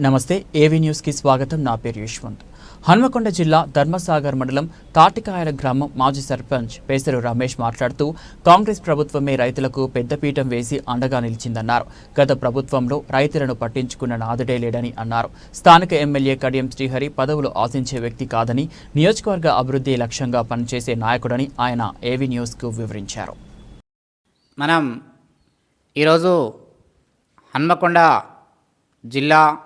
నమస్తే ఏవీ న్యూస్కి స్వాగతం. నా పేరు యశ్వంత్. హన్మకొండ జిల్లా ధర్మసాగర్ మండలం తాటికాయల గ్రామం మాజీ సర్పంచ్ పేసరు రమేష్ మాట్లాడుతూ కాంగ్రెస్ ప్రభుత్వమే రైతులకు పెద్దపీఠం వేసి అండగా నిలిచిందన్నారు. గత ప్రభుత్వంలో రైతులను పట్టించుకున్న నాదుడే లేడని అన్నారు. స్థానిక ఎమ్మెల్యే కడియం శ్రీహరి పదవులు ఆశించే వ్యక్తి కాదని నియోజకవర్గ అభివృద్ధి లక్ష్యంగా పనిచేసే నాయకుడని ఆయన ఏవీ న్యూస్కు వివరించారు. మనం ఈరోజు హన్మకొండ జిల్లా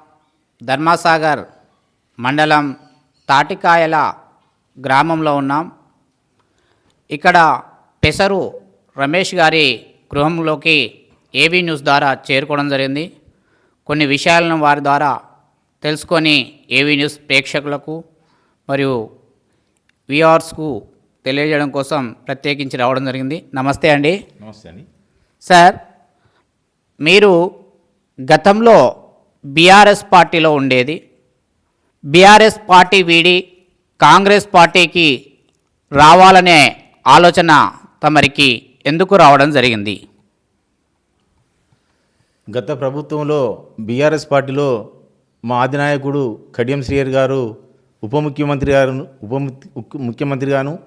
ధర్మాసాగర్ మండలం తాటికాయల గ్రామంలో ఉన్నాం. ఇక్కడ పెసరు రమేష్ గారి గృహంలోకి ఏబీ న్యూస్ ద్వారా చేరుకోవడం జరిగింది. కొన్ని విషయాలను వారి ద్వారా తెలుసుకొని ఏవీ న్యూస్ ప్రేక్షకులకు మరియు విఆర్స్కు తెలియజేయడం కోసం ప్రత్యేకించి రావడం జరిగింది. నమస్తే అండి. నమస్తే అండి. సార్ మీరు గతంలో బీఆర్ఎస్ పార్టీలో ఉండేది. బీఆర్ఎస్ పార్టీ వీడి కాంగ్రెస్ పార్టీకి రావాలనే ఆలోచన తమరికి ఎందుకు రావడం జరిగింది? గత ప్రభుత్వంలో బీఆర్ఎస్ పార్టీలో మా అధినాయకుడు కడియం శ్రీయర్ గారు ఉప ముఖ్యమంత్రి గారు ఉప ము- ముఖ్యమంత్రి గాను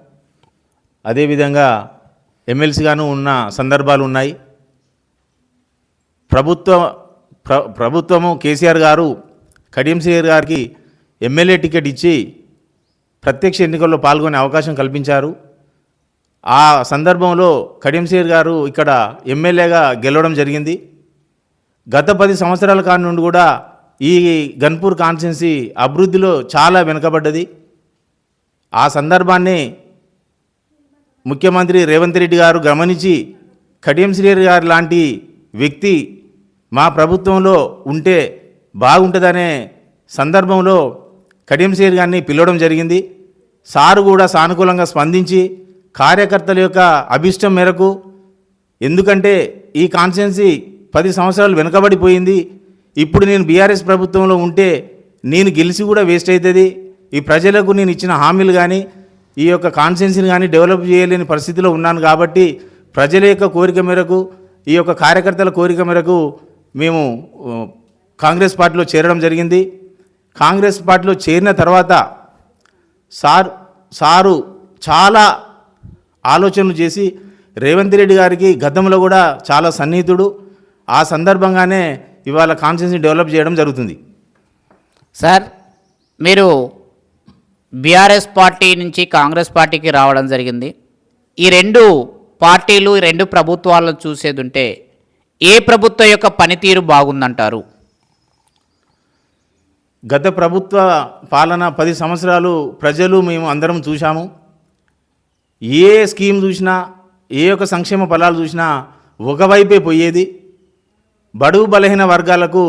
అదేవిధంగా ఎమ్మెల్సీగాను ఉన్న సందర్భాలు ఉన్నాయి. ప్రభుత్వ ప్ర ప్రభుత్వము కేసీఆర్ గారు కడియంశ్రీయర్ గారికి ఎమ్మెల్యే టికెట్ ఇచ్చి ప్రత్యక్ష ఎన్నికల్లో పాల్గొనే అవకాశం కల్పించారు. ఆ సందర్భంలో కడియంశ్రీఆర్ గారు ఇక్కడ ఎమ్మెల్యేగా గెలవడం జరిగింది. గత పది సంవత్సరాల కాడి నుండి కూడా ఈ గన్పూర్ కాన్స్టిట్యున్సీ అభివృద్ధిలో చాలా వెనుకబడ్డది. ఆ సందర్భాన్ని ముఖ్యమంత్రి రేవంత్ రెడ్డి గారు గమనించి కడియం శ్రీహరి గారు లాంటి వ్యక్తి మా ప్రభుత్వంలో ఉంటే బాగుంటుందనే సందర్భంలో కడియంశీర్ గారిని పిలవడం జరిగింది. సారు కూడా సానుకూలంగా స్పందించి కార్యకర్తల యొక్క అభిష్టం మేరకు ఎందుకంటే ఈ కాన్స్టిట్యున్సీ పది సంవత్సరాలు వెనుకబడిపోయింది. ఇప్పుడు నేను బీఆర్ఎస్ ప్రభుత్వంలో ఉంటే నేను గెలిచి కూడా వేస్ట్ అవుతుంది ఈ ప్రజలకు నేను ఇచ్చిన హామీలు కానీ ఈ యొక్క కాన్స్టిట్యున్సీని కానీ డెవలప్ చేయలేని పరిస్థితిలో ఉన్నాను కాబట్టి ప్రజల యొక్క కోరిక మేరకు ఈ యొక్క కార్యకర్తల కోరిక మేరకు మేము కాంగ్రెస్ పార్టీలో చేరడం జరిగింది. కాంగ్రెస్ పార్టీలో చేరిన తర్వాత సార్ సారు చాలా ఆలోచనలు చేసి రేవంత్ రెడ్డి గారికి గతంలో కూడా చాలా సన్నిహితుడు. ఆ సందర్భంగానే ఇవాళ కాన్స్టిట్యూన్సీ డెవలప్ చేయడం జరుగుతుంది. సార్ మీరు బీఆర్ఎస్ పార్టీ నుంచి కాంగ్రెస్ పార్టీకి రావడం జరిగింది. ఈ రెండు పార్టీలు ఈ రెండు ప్రభుత్వాలను చూసేది ఉంటే ఏ ప్రభుత్వం యొక్క పనితీరు బాగుందంటారు? గత ప్రభుత్వ పాలన పది సంవత్సరాలు ప్రజలు మేము అందరం చూశాము. ఏ స్కీమ్ చూసినా ఏ యొక్క సంక్షేమ ఫలాలు చూసినా ఒకవైపే పోయేది. బడుగు బలహీన వర్గాలకు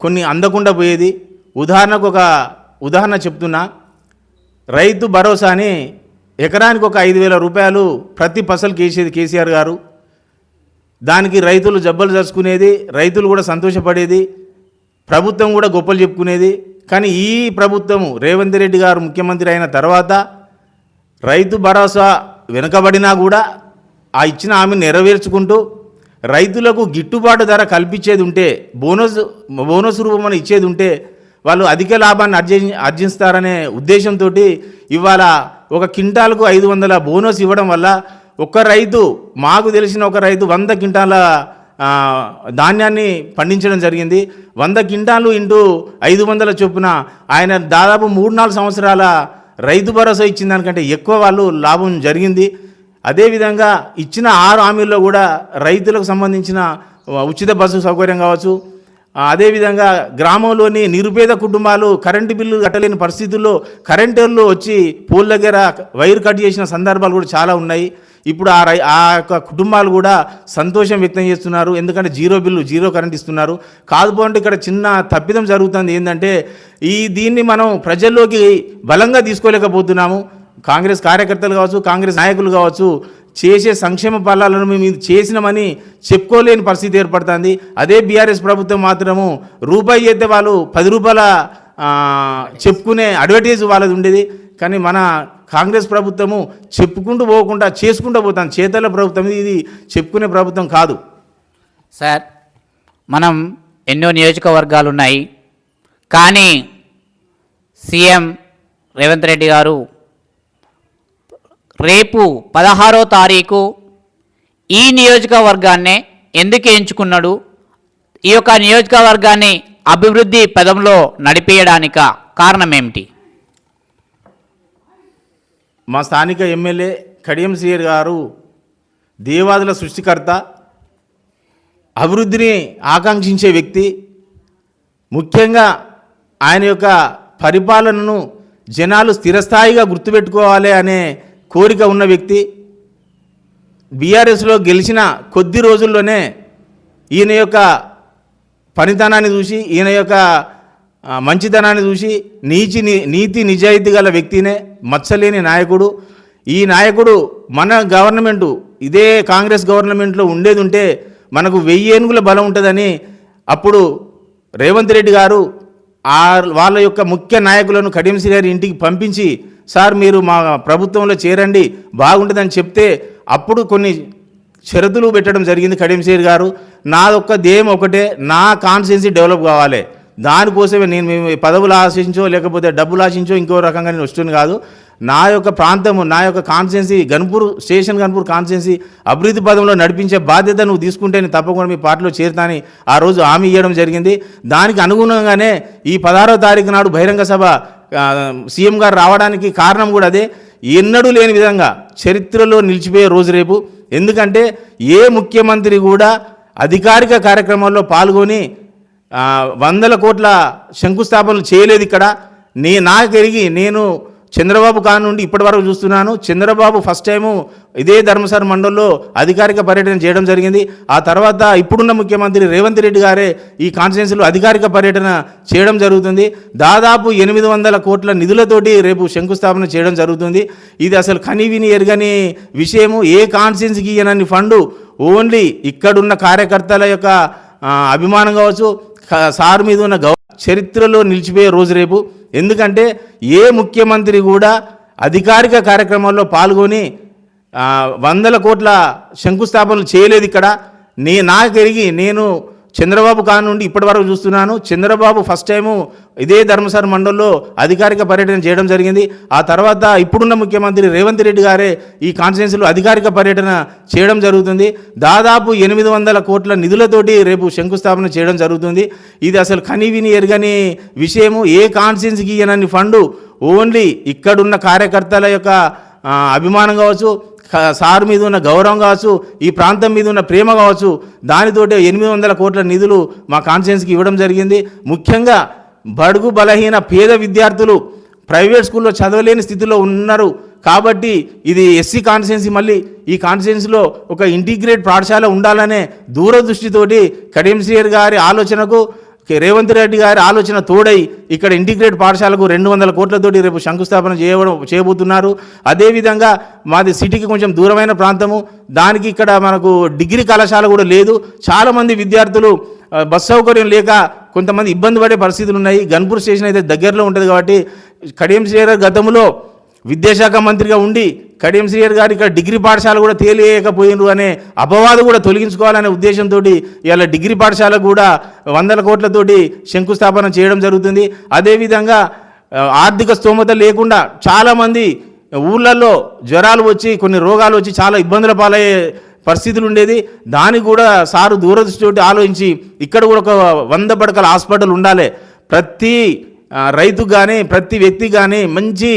కొన్ని అందకుండా పోయేది. ఉదాహరణకు ఒక ఉదాహరణ చెప్తున్నా. రైతు భరోసా అని ఎకరానికి ఒక ఐదు వేల రూపాయలు ప్రతి పసలు కేసేది కేసీఆర్ గారు. దానికి రైతులు జబ్బలు చచ్చుకునేది రైతులు కూడా సంతోషపడేది ప్రభుత్వం కూడా గొప్పలు చెప్పుకునేది. కానీ ఈ ప్రభుత్వము రేవంత్ రెడ్డి గారు ముఖ్యమంత్రి అయిన తర్వాత రైతు భరోసా వెనుకబడినా కూడా ఆ ఇచ్చిన ఆమె నెరవేర్చుకుంటూ రైతులకు గిట్టుబాటు ధర కల్పించేది ఉంటే బోనస్ బోనస్ రూపమైన ఇచ్చేది ఉంటే వాళ్ళు అధిక లాభాన్ని అర్జి ఆర్జిస్తారనే ఉద్దేశంతో ఇవాళ ఒక కింటాలకు ఐదు వందల బోనస్ ఇవ్వడం వల్ల ఒక రైతు మాకు తెలిసిన ఒక రైతు వంద క్వింటాల ధాన్యాన్ని పండించడం జరిగింది. వంద క్వింటాలు ఇంటూ ఐదు వందల చొప్పున ఆయన దాదాపు మూడు నాలుగు సంవత్సరాల రైతు భరోసా ఇచ్చిన దానికంటే ఎక్కువ వాళ్ళు లాభం జరిగింది. అదేవిధంగా ఇచ్చిన ఆరు హామీల్లో కూడా రైతులకు సంబంధించిన ఉచిత బస్సు సౌకర్యం కావచ్చు అదేవిధంగా గ్రామంలోని నిరుపేద కుటుంబాలు కరెంటు బిల్లు కట్టలేని పరిస్థితుల్లో కరెంటర్లు వచ్చి పోల్ దగ్గర వైర్ కట్ చేసిన సందర్భాలు కూడా చాలా ఉన్నాయి. ఇప్పుడు ఆ రై ఆ యొక్క కుటుంబాలు కూడా సంతోషం వ్యక్తం చేస్తున్నారు. ఎందుకంటే జీరో బిల్లు జీరో కరెంట్ ఇస్తున్నారు. కాదుపోంటే ఇక్కడ చిన్న తప్పిదం జరుగుతుంది. ఏంటంటే ఈ దీన్ని మనం ప్రజల్లోకి బలంగా తీసుకోలేకపోతున్నాము. కాంగ్రెస్ కార్యకర్తలు కావచ్చు కాంగ్రెస్ నాయకులు కావచ్చు చేసే సంక్షేమ ఫలాలను మేము ఇది చేసినామని చెప్పుకోలేని పరిస్థితి ఏర్పడుతుంది. అదే బీఆర్ఎస్ ప్రభుత్వం మాత్రము రూపాయి చేస్తే వాళ్ళు పది రూపాయల చెప్పుకునే అడ్వర్టైజ్ వాళ్ళది ఉండేది. కానీ మన కాంగ్రెస్ ప్రభుత్వము చెప్పుకుంటూ పోకుండా చేసుకుంటూ పోతాం చేతల ప్రభుత్వం ఇది చెప్పుకునే ప్రభుత్వం కాదు. సార్ మనం ఎన్నో నియోజకవర్గాలు ఉన్నాయి. కానీ సీఎం రేవంత్ రెడ్డి గారు రేపు పదహారో తారీఖు ఈ నియోజకవర్గాన్నే ఎందుకు ఎంచుకున్నాడు? ఈ యొక్క నియోజకవర్గాన్ని అభివృద్ధి పదంలో నడిపేయడానిక కారణం ఏమిటి మా స్థానిక ఎమ్మెల్యే కడియం సీఆర్ గారు దేవాదుల సృష్టికర్త అభివృద్ధిని ఆకాంక్షించే వ్యక్తి. ముఖ్యంగా ఆయన యొక్క పరిపాలనను జనాలు స్థిరస్థాయిగా గుర్తుపెట్టుకోవాలి అనే కోరిక ఉన్న వ్యక్తి బీఆర్ఎస్లో గెలిచిన కొద్ది రోజుల్లోనే ఈయన యొక్క పనితనాన్ని చూసి ఈయన యొక్క మంచితనాన్ని చూసి నీచి నీతి నిజాయితీ గల వ్యక్తినే మచ్చలేని నాయకుడు. ఈ నాయకుడు మన గవర్నమెంటు ఇదే కాంగ్రెస్ గవర్నమెంట్లో ఉండేది ఉంటే మనకు వెయ్యి ఏనుగుల బలం ఉంటుందని అప్పుడు రేవంత్ రెడ్డి గారు ఆ వాళ్ళ యొక్క ముఖ్య నాయకులను కడియంసి గారి ఇంటికి పంపించి సార్ మీరు మా ప్రభుత్వంలో చేరండి బాగుంటుందని చెప్తే అప్పుడు కొన్ని షరతులు పెట్టడం జరిగింది కడియంశేర్ గారు. నాదొక్క ధ్యేయం ఒకటే నా కాన్స్టిట్యున్సీ డెవలప్ కావాలి. దానికోసమే నేను మేము పదవులు ఆశించో లేకపోతే డబ్బులు ఆశించో ఇంకో రకంగా నేను వస్తుంది కాదు. నా యొక్క ప్రాంతము నా యొక్క constituency Ghanpur station Ghanpur constituency అభివృద్ధి పదంలో నడిపించే బాధ్యత నువ్వు తీసుకుంటే నేను తప్పకుండా మీ పార్టీలో చేరుతాని ఆ రోజు హామీ ఇవ్వడం జరిగింది. దానికి అనుగుణంగానే ఈ పదహారో తారీఖు నాడు బహిరంగ సభ సీఎం గారు రావడానికి కారణం కూడా అదే. ఎన్నడూ లేని విధంగా చరిత్రలో నిలిచిపోయే రోజు రేపు. ఎందుకంటే ఏ ముఖ్యమంత్రి కూడా అధికారిక కార్యక్రమాల్లో పాల్గొని వందల కోట్ల శంకుస్థాపనలు చేయలేదు ఇక్కడ. నే నాకు ఎరిగి నేను చంద్రబాబు కానుండి నుండి ఇప్పటి వరకు చూస్తున్నాను. చంద్రబాబు ఫస్ట్ టైము ఇదే ధర్మసార మండల్లో అధికారిక పర్యటన చేయడం జరిగింది. ఆ తర్వాత ఇప్పుడున్న ముఖ్యమంత్రి రేవంత్ రెడ్డి గారే ఈ కాన్స్టిట్యున్సీలో అధికారిక పర్యటన చేయడం జరుగుతుంది. దాదాపు ఎనిమిది వందల కోట్ల నిధులతోటి రేపు శంకుస్థాపన చేయడం జరుగుతుంది. ఇది అసలు కనివిని ఎరగని విషయము. ఏ కాన్స్టిట్యున్సీకి ఇయ్యనని ఫండు? ఓన్లీ ఇక్కడున్న కార్యకర్తల యొక్క అభిమానం కావచ్చు సార్ మీద ఉన్న గౌ చరిత్రలో నిలిచిపోయే రోజు రేపు. ఎందుకంటే ఏ ముఖ్యమంత్రి కూడా అధికారిక కార్యక్రమాల్లో పాల్గొని వందల కోట్ల శంకుస్థాపనలు చేయలేదు ఇక్కడ. నే నాకు తిరిగి నేను చంద్రబాబు కానుండి నుండి ఇప్పటి వరకు చూస్తున్నాను. చంద్రబాబు ఫస్ట్ టైము ఇదే ధర్మసార మండలంలో అధికారిక పర్యటన చేయడం జరిగింది. ఆ తర్వాత ఇప్పుడున్న ముఖ్యమంత్రి రేవంత్ రెడ్డి గారే ఈ కాన్స్టిట్యున్సీలో అధికారిక పర్యటన చేయడం జరుగుతుంది. దాదాపు ఎనిమిది వందల కోట్ల నిధులతోటి రేపు శంకుస్థాపన చేయడం జరుగుతుంది. ఇది అసలు కనివిని ఎరగని విషయము. ఏ కాన్స్టిట్యున్సీకి ఇయ్యనని ఫండు ఓన్లీ ఇక్కడున్న కార్యకర్తల యొక్క అభిమానం కావచ్చు సార్ మీద ఉన్న గౌరవం కావచ్చు ఈ ప్రాంతం మీద ఉన్న ప్రేమ కావచ్చు దానితోటే ఎనిమిది వందల కోట్ల నిధులు మా కాన్స్టిట్యున్సీకి ఇవ్వడం జరిగింది. ముఖ్యంగా బడుగు బలహీన పేద విద్యార్థులు ప్రైవేట్ స్కూల్లో చదవలేని స్థితిలో ఉన్నారు. కాబట్టి ఇది ఎస్సీ కాన్స్టిట్యున్సీ మళ్ళీ ఈ కాన్స్టిట్యున్సీలో ఒక ఇంటిగ్రేట్ పాఠశాల ఉండాలనే దూరదృష్టితోటి కడియం శ్రీయర్ గారి ఆలోచనకు రేవంత్ రెడ్డి గారి ఆలోచన తోడై ఇక్కడ ఇంటిగ్రేట్ పాఠశాలకు రెండు వందల కోట్లతోటి రేపు శంకుస్థాపన చేయడం చేయబోతున్నారు. అదేవిధంగా మాది సిటీకి కొంచెం దూరమైన ప్రాంతము. దానికి ఇక్కడ మనకు డిగ్రీ కళాశాల కూడా లేదు. చాలామంది విద్యార్థులు బస్ సౌకర్యం లేక కొంతమంది ఇబ్బంది పడే పరిస్థితులు ఉన్నాయి. గన్పూర్ స్టేషన్ అయితే దగ్గరలో ఉంటుంది కాబట్టి కడియం గతంలో విద్యాశాఖ మంత్రిగా ఉండి కడియం శ్రీయర్ గారు ఇక్కడ డిగ్రీ పాఠశాల కూడా తేలియకపోయినరు అనే అపవాదు కూడా తొలగించుకోవాలనే ఉద్దేశంతో ఇవాళ డిగ్రీ పాఠశాల కూడా వందల కోట్లతోటి శంకుస్థాపన చేయడం జరుగుతుంది. అదేవిధంగా ఆర్థిక స్తోమత లేకుండా చాలామంది ఊళ్ళల్లో జ్వరాలు వచ్చి కొన్ని రోగాలు వచ్చి చాలా ఇబ్బందుల పాలయ్యే పరిస్థితులు ఉండేది. దానికి కూడా సారు దూరదృష్టితోటి ఆలోచించి ఇక్కడ కూడా ఒక వంద పడకల హాస్పిటల్ ఉండాలి. ప్రతి రైతు కానీ ప్రతి వ్యక్తి కానీ మంచి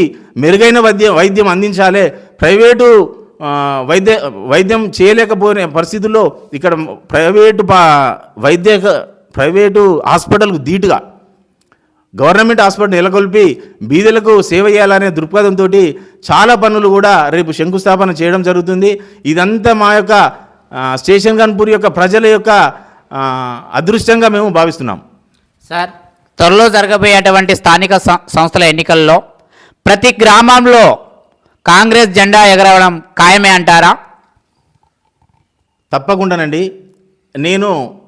మెరుగైన వైద్యం వైద్యం అందించాలి. ప్రైవేటు వైద్య వైద్యం చేయలేకపోయిన పరిస్థితుల్లో ఇక్కడ ప్రైవేటు పా వైద్య ప్రైవేటు హాస్పిటల్కు ధీటుగా గవర్నమెంట్ హాస్పిటల్ నెలకొల్పి బీదలకు సేవ చేయాలనే దృక్పథంతో చాలా పనులు కూడా రేపు శంకుస్థాపన చేయడం జరుగుతుంది. ఇదంతా మా యొక్క స్టేషన్ గన్పూర్ యొక్క ప్రజల యొక్క అదృష్టంగా మేము భావిస్తున్నాం. సార్ త్వరలో జరగబోయేటువంటి స్థానిక సం- సంస్థల ఎన్నికల్లో ప్రతి గ్రామంలో కాంగ్రెస్ జెండా ఎగరవడం ఖాయమే అంటారా? తప్పకుండానండి. నేను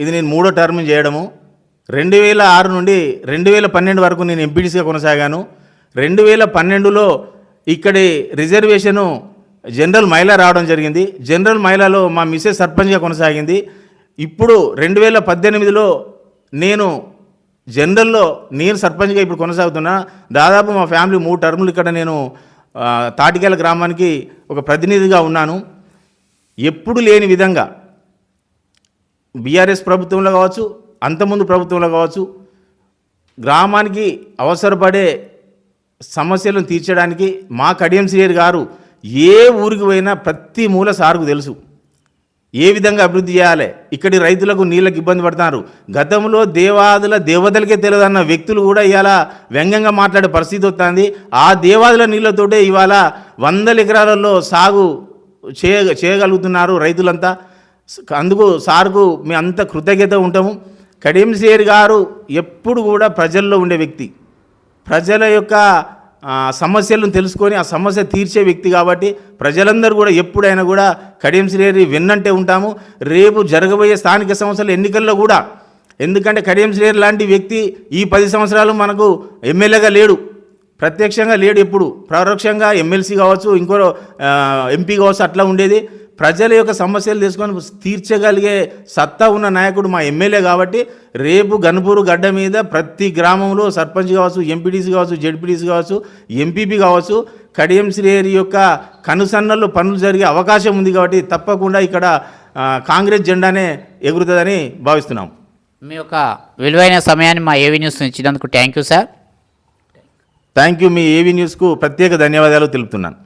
ఇది నేను మూడో టర్మ్ చేయడము. రెండు వేల ఆరు నుండి రెండు వేల పన్నెండు వరకు నేను ఎంపీటీసీగా కొనసాగాను. రెండు వేల పన్నెండులో ఇక్కడి రిజర్వేషను జనరల్ మహిళ రావడం జరిగింది. జనరల్ మహిళలో మా మిసెస్ సర్పంచ్గా కొనసాగింది. ఇప్పుడు రెండు వేల పద్దెనిమిదిలో నేను జనరల్లో నేను సర్పంచ్గా ఇప్పుడు కొనసాగుతున్నా దాదాపు మా ఫ్యామిలీ మూడు టర్ములు ఇక్కడ నేను తాటికేల గ్రామానికి ఒక ప్రతినిధిగా ఉన్నాను. ఎప్పుడు లేని విధంగా బీఆర్ఎస్ ప్రభుత్వంలో కావచ్చు అంతకుముందు ప్రభుత్వంలో కావచ్చు గ్రామానికి అవసరపడే సమస్యలను తీర్చడానికి మా కడియం శ్రీయర్ గారు ఏ ఊరికి పోయినా ప్రతి మూల సార్కు తెలుసు. ఏ విధంగా అభివృద్ధి చేయాలి? ఇక్కడి రైతులకు నీళ్ళకి ఇబ్బంది పడుతున్నారు గతంలో దేవాదుల దేవతలకే తెలియదన్న వ్యక్తులు కూడా ఇవాళ వ్యంగ్యంగా మాట్లాడే పరిస్థితి వస్తుంది. ఆ దేవాదుల నీళ్ళతోటే ఇవాళ వందల ఎకరాలలో సాగు చేయ చేయగలుగుతున్నారు రైతులంతా. అందుకు సార్కు మేము అంత కృతజ్ఞత ఉంటాము. కడియం సేర్ గారు ఎప్పుడు కూడా ప్రజల్లో ఉండే వ్యక్తి. ప్రజల యొక్క సమస్యలను తెలుసుకొని ఆ సమస్య తీర్చే వ్యక్తి కాబట్టి ప్రజలందరూ కూడా ఎప్పుడైనా కూడా కడియం శ్రీహరి విన్నంటే ఉంటాము. రేపు జరగబోయే స్థానిక సంస్థల ఎన్నికల్లో కూడా ఎందుకంటే కడియం శ్రీహరి లాంటి వ్యక్తి ఈ పది సంవత్సరాలు మనకు ఎమ్మెల్యేగా లేడు. ప్రత్యక్షంగా లేడు ఎప్పుడు. పరోక్షంగా ఎమ్మెల్సీ కావచ్చు ఇంకో ఎంపీ కావచ్చు అట్లా ఉండేది. ప్రజల యొక్క సమస్యలు తీసుకొని తీర్చగలిగే సత్తా ఉన్న నాయకుడు మా ఎమ్మెల్యే కాబట్టి రేపు గన్పూరు గడ్డ మీద ప్రతి గ్రామంలో సర్పంచ్ కావచ్చు ఎంపీటీసీ కావచ్చు జెడ్పీటీసీ కావచ్చు ఎంపీపీ కావచ్చు కడియం శ్రీహరి యొక్క కనుసన్నల్లో పనులు జరిగే అవకాశం ఉంది కాబట్టి తప్పకుండా ఇక్కడ కాంగ్రెస్ జెండానే ఎగురుతుందని భావిస్తున్నాం. మీ యొక్క విలువైన సమయాన్ని మా ఏవీ న్యూస్ ఇచ్చినందుకు thank you sir. Thank you. Me AV న్యూస్కు ప్రత్యేక ధన్యవాదాలు తెలుపుతున్నాను.